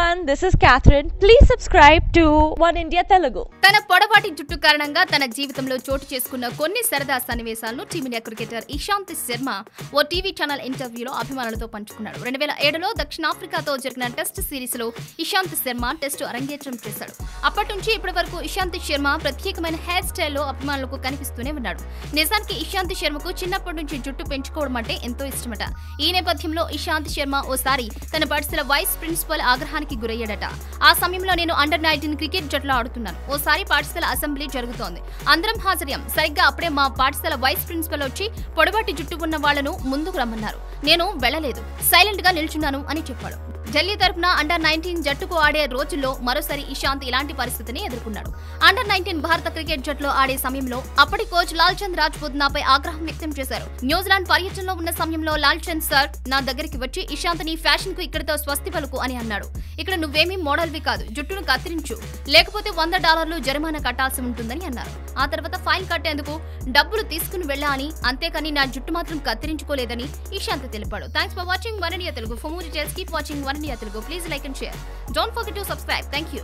Everyone this is Catherine please subscribe to One India Telugu తన పొడవాటి జుట్టు కారణంగా తన జీవితంలో చోటు చేసుకున్న కొన్ని సరదా సన్నివేశాలను team India cricketer Ishant Sharma ఓ టీవీ ఛానల్ ఇంటర్వ్యూలో అభిమానులతో పంచుకున్నాడు. రెండు వేల ఏడులో దక్షిణాఫ్రికాతో జరిగిన టెస్ట్ సిరీస్లో ఇషాంత్ శర్మ టెస్టు అరంగేట్రం చేశాడు. అప్పటి నుంచి ఇప్పటి వరకు ఇషాంత్ శర్మ ప్రత్యేకమైన హెయిర్ స్టైల్లో అభిమానులకు కనిపిస్తూనే ఉన్నాడు. నిజానికి ఇషాంత్ శర్మకు చిన్నప్పటి నుంచి జుట్టు పెంచుకోవడం అంటే ఎంతో ఇష్టమట. ఈ నేపథ్యంలో ఇషాంత్ శర్మ ఓసారి తన పాఠశాల వైస్ ప్రిన్సిపల్ ఆగ్రహానికి గురయ్యాడట. ఆ సమయంలో నేను అండర్ నైన్టీన్ క్రికెట్ జట్లో ఆడుతున్నాను. ఓసారి పాఠశాల అసెంబ్లీ జరుగుతోంది. అందరం హాజరయ్యాం. సరిగ్గా అప్పుడే మా పాఠశాల వైస్ ప్రిన్సిపల్ వచ్చి పొడవాటి జుట్టు ఉన్న వాళ్ళను ముందుకు రమ్మన్నారు. నేను వెళ్ళలేదు. సైలెంట్గా నిల్చున్నాను అని చెప్పాడు. ఢిల్లీ తరపున అండర్ నైన్టీన్ జట్టుకు ఆడే రోజుల్లో మరోసారి ఇషాంత్ ఇలాంటి పరిస్థితిని ఎదుర్కొన్నాడు. అండర్ నైన్టీన్ భారత క్రికెట్ జట్టులో ఆడే సమయంలో అప్పటి కోచ్ లాల్ చంద్ రాజ్పూత్ నాపై ఆగ్రహం వ్యక్తం చేశారు. న్యూజిలాండ్ పర్యటనలో ఉన్న సమయంలో లాల్ చంద్ సార్ నా దగ్గరికి వచ్చి ఇషాంత్ని ఫ్యాషన్కు ఇక్కడితో స్వస్తి పలుకు అని అన్నాడు. ఇక్కడ నువ్వేమీ మోడల్వి కాదు జుట్టును కత్తిరించు. లేకపోతే వంద డాలర్లు జరిమానా కట్టాల్సి ఉంటుందని అన్నారు. ఆ తర్వాత ఫైన్ కట్టేందుకు డబ్బులు తీసుకుని వెళ్ళా అని అంతేకాని నా జుట్టు మాత్రం కత్తిరించుకోలేదని ఇషాంత్ తెలిపాడు. Thanks for watching One India Telugu for more details keep watching One India Telugu please like and share don't forget to subscribe thank you